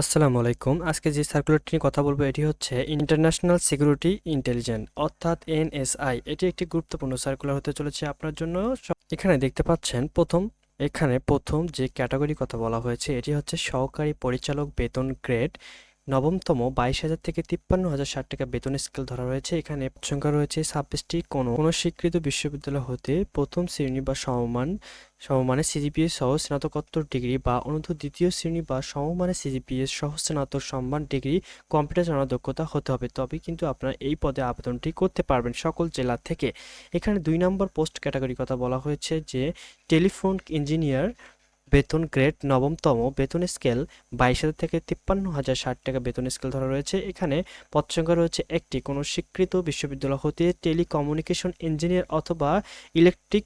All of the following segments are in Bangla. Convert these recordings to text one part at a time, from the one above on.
আসসালামু আলাইকুম। আজকে যে সার্কুলারটি নিয়ে কথা বলব, এটি হচ্ছে ইন্টারন্যাশনাল সিকিউরিটি ইন্টেলিজেন্স অর্থাৎ এনএসআই এটি একটি গুরুত্বপূর্ণ সার্কুলার হতে চলেছে আপনার জন্য। এখানে দেখতে পাচ্ছেন, প্রথম, এখানে প্রথম যে ক্যাটাগরি কথা বলা হয়েছে, এটি হচ্ছে সহকারী পরিচালক বেতন গ্রেড নবমতম বাইশ হাজার থেকে তিপ্পান্ন হাজার ষাট টাকা বেতন স্কেল ধরা রয়েছে। এখানে সংখ্যা রয়েছে ছাব্বিশটি। কোনো কোনো স্বীকৃত বিশ্ববিদ্যালয় হতে প্রথম শ্রেণি বা সমমান, সমমানের সিজিপিএ সহ স্নাতকোত্তর ডিগ্রি বা অনূর্ধ্ব দ্বিতীয় শ্রেণি বা সমমানের সিজিপিএ সহ স্নাতক সম্মান ডিগ্রি কম্পিউটার চালানোর দক্ষতা হতে হবে। তবে কিন্তু আপনারা এই পদে আবেদনটি করতে পারবেন সকল জেলা থেকে। এখানে দুই নম্বর পোস্ট ক্যাটাগরি কথা বলা হয়েছে যে টেলিফোন ইঞ্জিনিয়ার বেতন গ্রেড নবমতম বেতন স্কেল বাইশ হাজার থেকে তিপ্পান্ন হাজার ষাট টাকা বেতন স্কেল ধরা রয়েছে। এখানে পদ সংখ্যা রয়েছে একটি। কোনো স্বীকৃত বিশ্ববিদ্যালয় হতে টেলিকমিউনিকেশন ইঞ্জিনিয়ার অথবা ইলেকট্রিক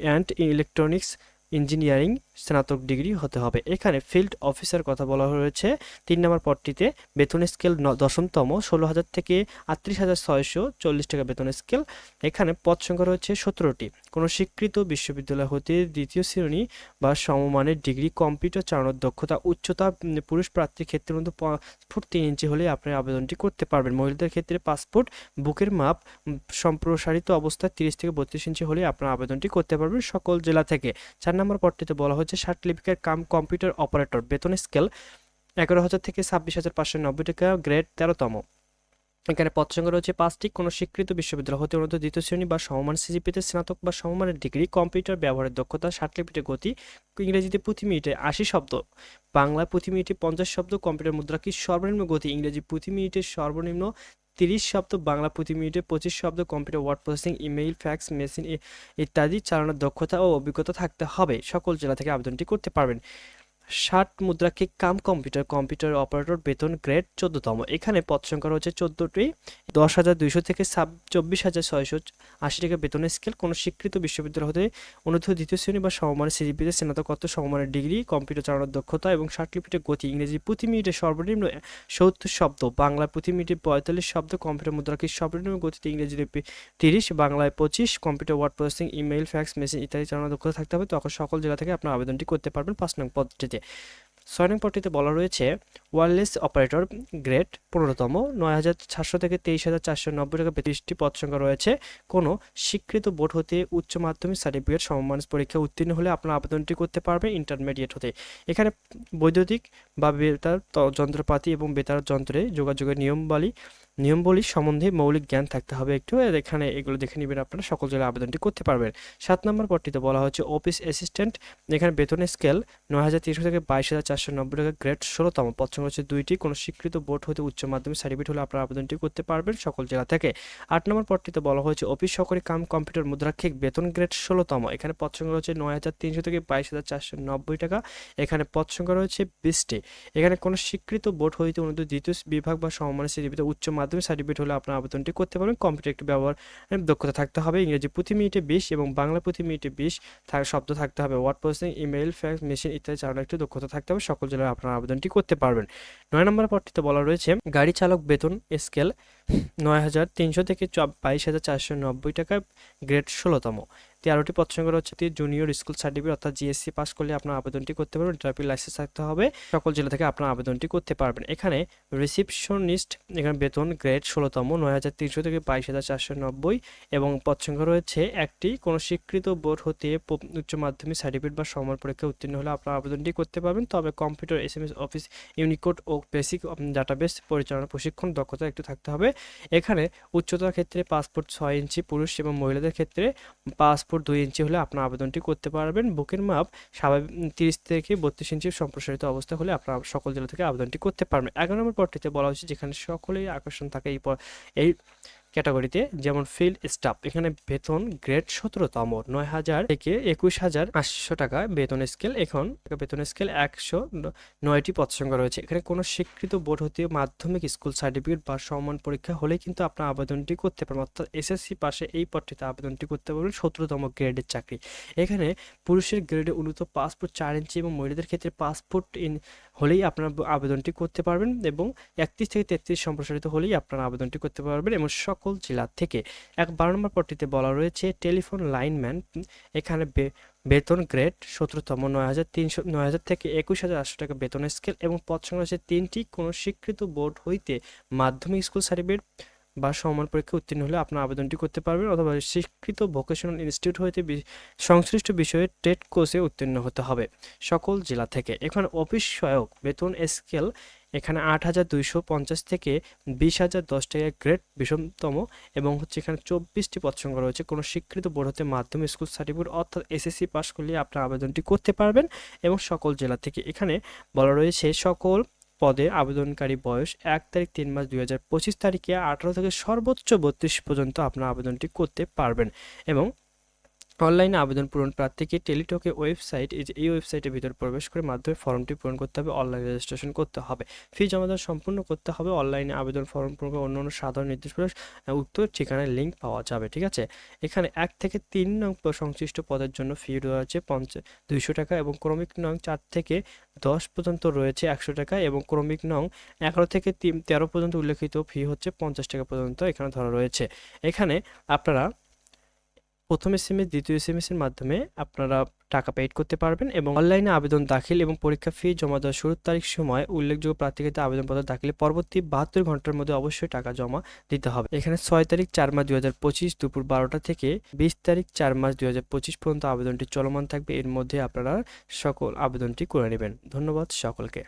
অ্যান্ড ইলেকট্রনিক্স ইঞ্জিনিয়ারিং স্নাতক ডিগ্রি হতে হবে। এখানে ফিল্ড অফিসার কথা বলা হয়েছে। তিন নম্বর পদটিতে বেতন স্কেল দশমতম ষোলো হাজার থেকে আটত্রিশ হাজার ছয়শো চল্লিশ টাকা বেতন স্কেল। এখানে পদ সংখ্যা রয়েছে সতেরোটি। কোনো স্বীকৃত বিশ্ববিদ্যালয় হতে দ্বিতীয় শ্রেণি বা সমমানের ডিগ্রি, কম্পিউটার চালানোর দক্ষতা, উচ্চতা পুরুষ প্রার্থীর ক্ষেত্রে মধ্যে ফুট তিন ইঞ্চি হলে আপনি আবেদনটি করতে পারবেন। মহিলাদের ক্ষেত্রে পাসপোর্ট বুকের মাপ সম্প্রসারিত অবস্থায় তিরিশ থেকে বত্রিশ ইঞ্চি হলে আপনার আবেদনটি করতে পারবেন সকল জেলা থেকে। চার নম্বর পদটিতে বলা হচ্ছে সার্টিফিকেট কাম কম্পিউটার অপারেটর, বেতন স্কেল এগারো হাজার থেকে ছাব্বিশ হাজার পাঁচশো নব্বই টাকা, গ্রেড তেরোতম। এখানে পদ রয়েছে পাঁচটি। কোনো স্বীকৃত বিশ্ববিদ্যালয় হতে উন্নত দ্বিতীয় শ্রেণি বা সমমান সিজিপিতে স্নাতক বা সমমানের ডিগ্রি, কম্পিউটার ব্যবহারের দক্ষতা, ষাট সার্টিফিকেটের গতি, ইংরেজিতে প্রতি মিনিটে আশি শব্দ বাংলা প্রতি মিনিটে পঞ্চাশ শব্দ, কম্পিউটার মুদ্রা কি সর্বনিম্ন গতি, ইংরেজি প্রতি মিনিটে সর্বনিম্ন তিরিশ শব্দ, বাংলা প্রতি মিনিটে পঁচিশ শব্দ, computer word processing, email, fax, machine ইত্যাদি চালানোর দক্ষতা ও অভিজ্ঞতা থাকতে হবে। সকল জেলা থেকে আবেদনটি করতে পারবেন। ষাট মুদ্রাকে কাম কম্পিউটার কম্পিউটার অপারেটর, বেতন গ্রেড চোদ্দতম। এখানে পদ সংখ্যা রয়েছে চোদ্দটি। দশ হাজার দুইশো থেকে সাব চব্বিশ হাজার ছয়শো আশি টাকা বেতনের স্কেল। কোনো স্বীকৃত বিশ্ববিদ্যালয় হতে অনুদ্ধ দ্বিতীয় শ্রেণি বা সমমানের সিজিপিতে স্নাতকোত্তর, সমমানের ডিগ্রি, কম্পিউটার চালানোর দক্ষতা এবং সার্টিফিকেটের গতি। ইংরেজি প্রতি মিনিটে সর্বনিম্ন সত্তর শব্দ বাংলা প্রতি মিনিটে পঁয়তাল্লিশ শব্দ, কম্পিউটার মুদ্রাকে সর্বনিম্ন গতিতে ইংরেজি পি- তিরিশ, বাংলায় পঁচিশ, computer word processing, email, fax, message ইত্যাদি চালানোর দক্ষতা থাকতে হবে। তখন সকল জেলা থেকে আপনার আবেদনটি করতে পারবেন। পাঁচ নং পদটিতে ছয় নং পদটিতে বলা রয়েছে ওয়্যারলেস অপারেটর গ্রেড পনেরোতম, নয় হাজার সাতশো থেকে তেইশ হাজার চারশো নব্বই টাকা বেত্রিশটি পদ সংখ্যা রয়েছে। কোনো স্বীকৃত বোর্ড হতে উচ্চ মাধ্যমিক সার্টিফিকেট সমমান পরীক্ষা উত্তীর্ণ হলে আপনার আবেদনটি করতে পারবে ইন্টারমিডিয়েট হতে। এখানে বৈদ্যুতিক বা বেতার যন্ত্রপাতি এবং বেতার যন্ত্রে যোগাযোগের নিয়মবালী নিয়মবলী সম্বন্ধে মৌলিক জ্ঞান থাকতে হবে একটু। এখানে এগুলো দেখে নেবেন আপনারা। সকল জেলায় আবেদনটি করতে পারবেন। সাত নম্বর পদটিতে বলা হচ্ছে অফিস অ্যাসিস্ট্যান্ট এখানে বেতনের স্কেল নয় হাজার তিনশো থেকে বাইশ হাজার চারশো নব্বই টাকা গ্রেড ষোলোতম। সংখ্যা হচ্ছে দুইটি। কোনো স্বীকৃত বোর্ড হতে উচ্চ মাধ্যমিক সার্টিফিকেট হলে আপনার আবেদনটি করতে পারবেন সকল জেলা থেকে। আট নম্বর পদটিতে বলা হয়েছে অফিস সহকারী কাম কম্পিউটার মুদ্রাক্ষিক বেতন গ্রেড ষোলোতম। এখানে পদ সংখ্যা রয়েছে নয় হাজার তিনশো থেকে বাইশ হাজার চারশো নব্বই টাকা। এখানে পদ সংখ্যা রয়েছে বিশটি। এখানে কোনো স্বীকৃত বোর্ড হইতে উন্নত দ্বিতীয় বিভাগ বা সমমানের সিজিপিতে উচ্চ মাধ্যমিক সার্টিফিকেট হলে আপনার আবেদনটি করতে পারবেন। কম্পিউটার একটি ব্যবহার দক্ষতা থাকতে হবে। ইংরেজি প্রতি মিনিটে বিশ এবং বাংলা প্রতি মিনিটে বিশ শব্দ থাকতে হবে। Word processing email fax machine ইত্যাদি চালানোর একটি দক্ষতা থাকতে হবে। সকল জেলায় আপনার আবেদনটি করতে পারবেন। নয় নম্বর পদটিতে বলা রয়েছে, গাড়ি চালক বেতন স্কেল নয় হাজার তিনশো থেকে বাইশ হাজার চারশো নব্বই টাকা গ্রেড ষোলোতম। তেরোটি পদ সংখ্যা হচ্ছে জুনিয়র স্কুল সার্টিফিকেট অর্থাৎ জিএসসি পাস করলে আপনার আবেদনটি করতে পারবেন ড্রাইভিং লাইসেন্স থাকতে হবে, সকল জেলা থেকে আপনার আবেদনটি করতে পারবেন। এখানে রিসিপশনিস্ট এখানে বেতন গ্রেড ষোলোতম, নয় হাজার তিনশো থেকে বাইশ হাজার চারশো নব্বই এবং পদ সংখ্যা রয়েছে একটি। কোনো স্বীকৃত বোর্ড হতে উচ্চ মাধ্যমিক সার্টিফিকেট বা সমান পরীক্ষা উত্তীর্ণ হলে আপনার আবেদনটি করতে পারবেন। তবে computer S M S office Unicode ও বেসিক ডাটাবেস পরিচালনা, প্রশিক্ষণ দক্ষতা একটু থাকতে হবে। এখানে উচ্চতার ক্ষেত্রে পাসপোর্ট ছয় ইঞ্চি, পুরুষ এবং মহিলাদের ক্ষেত্রে পাসপোর্ট দুই ইঞ্চি হলে আপনার আবেদনটি করতে পারবেন। বুকের মাপ স্বাভাবিক তিরিশ থেকে বত্রিশ ইঞ্চি সম্প্রসারিত অবস্থা হলে আপনার সকল জেলা থেকে আবেদনটি করতে পারবেন। এগারো নম্বর পদটিতে বলা হয়েছে যেখানে সকলেই আকর্ষণ থাকে এই এই ক্যাটাগরিতে, যেমন ফিল্ড স্টাফ এখানে বেতন গ্রেড সতেরোতম, নয় হাজার থেকে একুশ হাজার আটশো টাকা বেতন স্কেল এখন বেতন স্কেল একশো নয়টি পদ সংখ্যা রয়েছে। এখানে কোনো স্বীকৃত বোর্ড হতে মাধ্যমিক স্কুল সার্টিফিকেট বা সমান পরীক্ষা হলে কিন্তু আপনার আবেদনটি করতে পারবেন। অর্থাৎ এসএসসি পাশে এই পদটিতে আবেদনটি করতে পারবেন সতেরোতম গ্রেডের চাকরি। এখানে পুরুষের গ্রেডে উন্নত পাসপোর্ট চার ইঞ্চি এবং মহিলাদের ক্ষেত্রে পাসপোর্ট ইন হলেই আপনার আবেদনটি করতে পারবেন এবং একত্রিশ থেকে তেত্রিশ সম্প্রসারিত হলেই আপনার আবেদনটি করতে পারবেন এবং সকল সকল জেলা থেকে এক বারো নম্বর পট্টিতে বলা রয়েছে, টেলিফোন লাইনম্যান, এখানে বেতন গ্রেড সতেরোতম, নয় হাজার তিনশো, নয় হাজার থেকে একুশ হাজার আটশো টাকা বেতন স্কেল এবং পদ সংখ্যা তিনটি। কোনো স্বীকৃত বোর্ড হইতে মাধ্যমিক স্কুল সার্টিফিকেট বা সমান পরীক্ষা উত্তীর্ণ হলে আপনার আবেদনটি করতে পারবেন অথবা স্বীকৃত ভোকেশনাল ইনস্টিটিউট হইতে সংশ্লিষ্ট বিষয়ে টেট কোর্সে উত্তীর্ণ হতে হবে সকল জেলা থেকে। এখানে অফিস সহায়ক, বেতন স্কেল এখানে আট হাজার দুইশো পঞ্চাশ থেকে বিশ হাজার দশ টাকা গ্রেড বিষমতম এবং হচ্ছে এখানে চব্বিশটি পদ সংখ্যা রয়েছে। কোনো স্বীকৃত বোর্ড হতে মাধ্যমিক স্কুল সার্টিফিকেট অর্থাৎ এসএসসি পাস করলে আপনার আবেদনটি করতে পারবেন এবং সকল জেলা থেকে এখানে বলা রয়েছে সকল পদে আবেদনকারী বয়স এক তারিখ তিন মাস দুই হাজার পঁচিশ তারিখে আঠারো থেকে সর্বোচ্চ বত্রিশ পর্যন্ত আপনার আবেদনটি করতে পারবেন এবং অনলাইনে আবেদন পূরণ প্রার্থীকে টেলিটকে ওয়েবসাইট, এই ওয়েবসাইটের ভিতর প্রবেশ করে মাধ্যমে ফর্মটি পূরণ করতে হবে, অনলাইন রেজিস্ট্রেশন করতে হবে। ফি জমা দেওয়া সম্পূর্ণ করতে হবে, অনলাইনে আবেদন ফর্ম পূরণ করে অন্য অন্য সাধারণ নির্দেশ করে উক্ত ঠিকানায় লিঙ্ক পাওয়া যাবে, ঠিক আছে? এখানে এক থেকে তিন নং সংশ্লিষ্ট পদের জন্য ফি আছে পঞ্চাশ দুইশো টাকা এবং ক্রমিক নং চার থেকে দশ পর্যন্ত রয়েছে একশো টাকা এবং ক্রমিক নং এগারো থেকে তিন, তেরো পর্যন্ত উল্লেখিত ফি হচ্ছে পঞ্চাশ টাকা পর্যন্ত এখানে ধরা রয়েছে। এখানে আপনারা প্রথম এসএমএস দ্বিতীয় এসএমএস এর মাধ্যমে আপনারা টাকা পেইড করতে পারবেন এবং অনলাইনে আবেদন দাখিল এবং পরীক্ষা ফি জমা দেওয়ার শুরুর তারিখ সময় উল্লেখযোগ্য প্রার্থীকে আবেদনপত্র দাখিলে পরবর্তী বাহাত্তর ঘণ্টার মধ্যে অবশ্যই টাকা জমা দিতে হবে। এখানে ছয় তারিখ চার মাস দুই হাজার পঁচিশ দুপুর বারোটা থেকে বিশ তারিখ চার মাস দুই হাজার পঁচিশ পর্যন্ত আবেদনটি চলমান থাকবে। এর মধ্যে আপনারা সকল আবেদনটি করে নেবেন। ধন্যবাদ সকলকে।